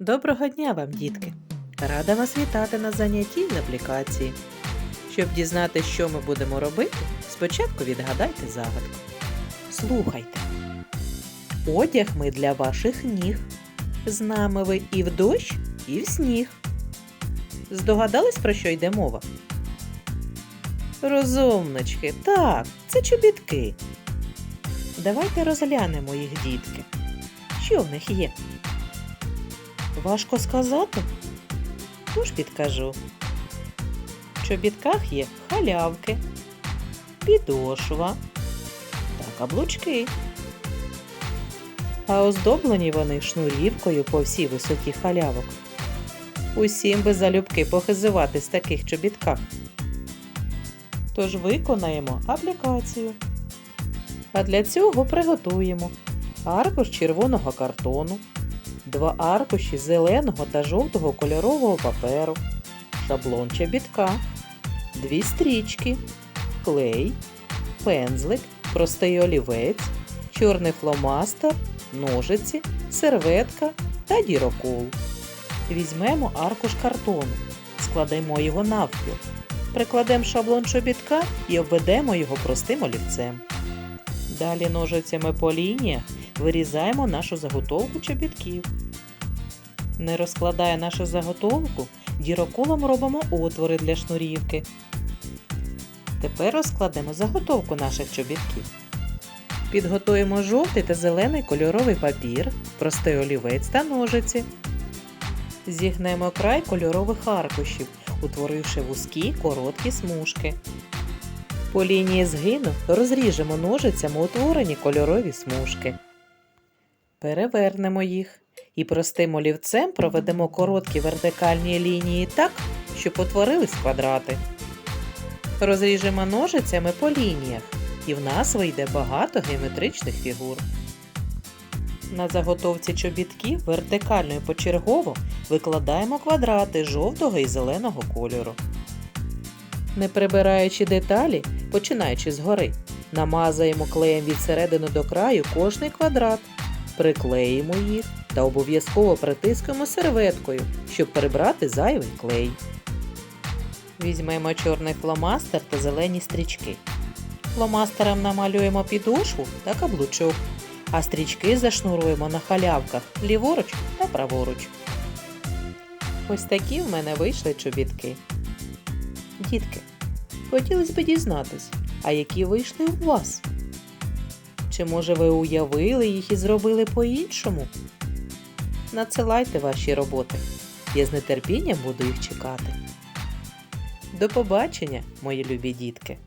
Доброго дня вам, дітки! Рада вас вітати на занятті з аплікації. Щоб дізнатися, що ми будемо робити, спочатку відгадайте загадку. Слухайте. Одяг ми для ваших ніг. З нами ви і в дощ, і в сніг. Здогадались, про що йде мова? Розумнички, так, це чобітки. Давайте розглянемо їх, дітки. Що в них є? Важко сказати? Тож підкажу. В чобітках є халявки, підошва та каблучки. А оздоблені вони шнурівкою по всій висоті халявок. Усім би залюбки похизувати з таких чобітках. Тож виконаємо аплікацію. А для цього приготуємо аркуш червоного картону, два аркуші зеленого та жовтого кольорового паперу, шаблон чобітка, дві стрічки, клей, пензлик, простий олівець, чорний фломастер, ножиці, серветка та дірокол. Візьмемо аркуш картону, складемо його навпіл, прикладемо шаблон чобітка і обведемо його простим олівцем. Далі ножицями по лініях вирізаємо нашу заготовку чобітків. Не розкладає нашу заготовку, діроколом робимо отвори для шнурівки. Тепер розкладемо заготовку наших чобітків. Підготуємо жовтий та зелений кольоровий папір, простий олівець та ножиці. Зігнемо край кольорових аркушів, утворивши вузькі короткі смужки. По лінії згину розріжемо ножицями утворені кольорові смужки. Перевернемо їх і простим олівцем проведемо короткі вертикальні лінії так, щоб утворились квадрати. Розріжемо ножицями по лініях, і в нас вийде багато геометричних фігур. На заготовці чобітків вертикально і почергово викладаємо квадрати жовтого і зеленого кольору. Не прибираючи деталі, починаючи згори, намазаємо клеєм від середини до краю кожний квадрат, приклеїмо їх та обов'язково притискаємо серветкою, щоб прибрати зайвий клей. Візьмемо чорний фломастер та зелені стрічки. Фломастером намалюємо підошву та каблучок, а стрічки зашнуруємо на халявках ліворуч та праворуч. Ось такі в мене вийшли чобітки. Дітки, хотілося б дізнатись, а які вийшли у вас? Чи може ви уявили їх і зробили по-іншому? Надсилайте ваші роботи. Я з нетерпінням буду їх чекати. До побачення, мої любі дітки!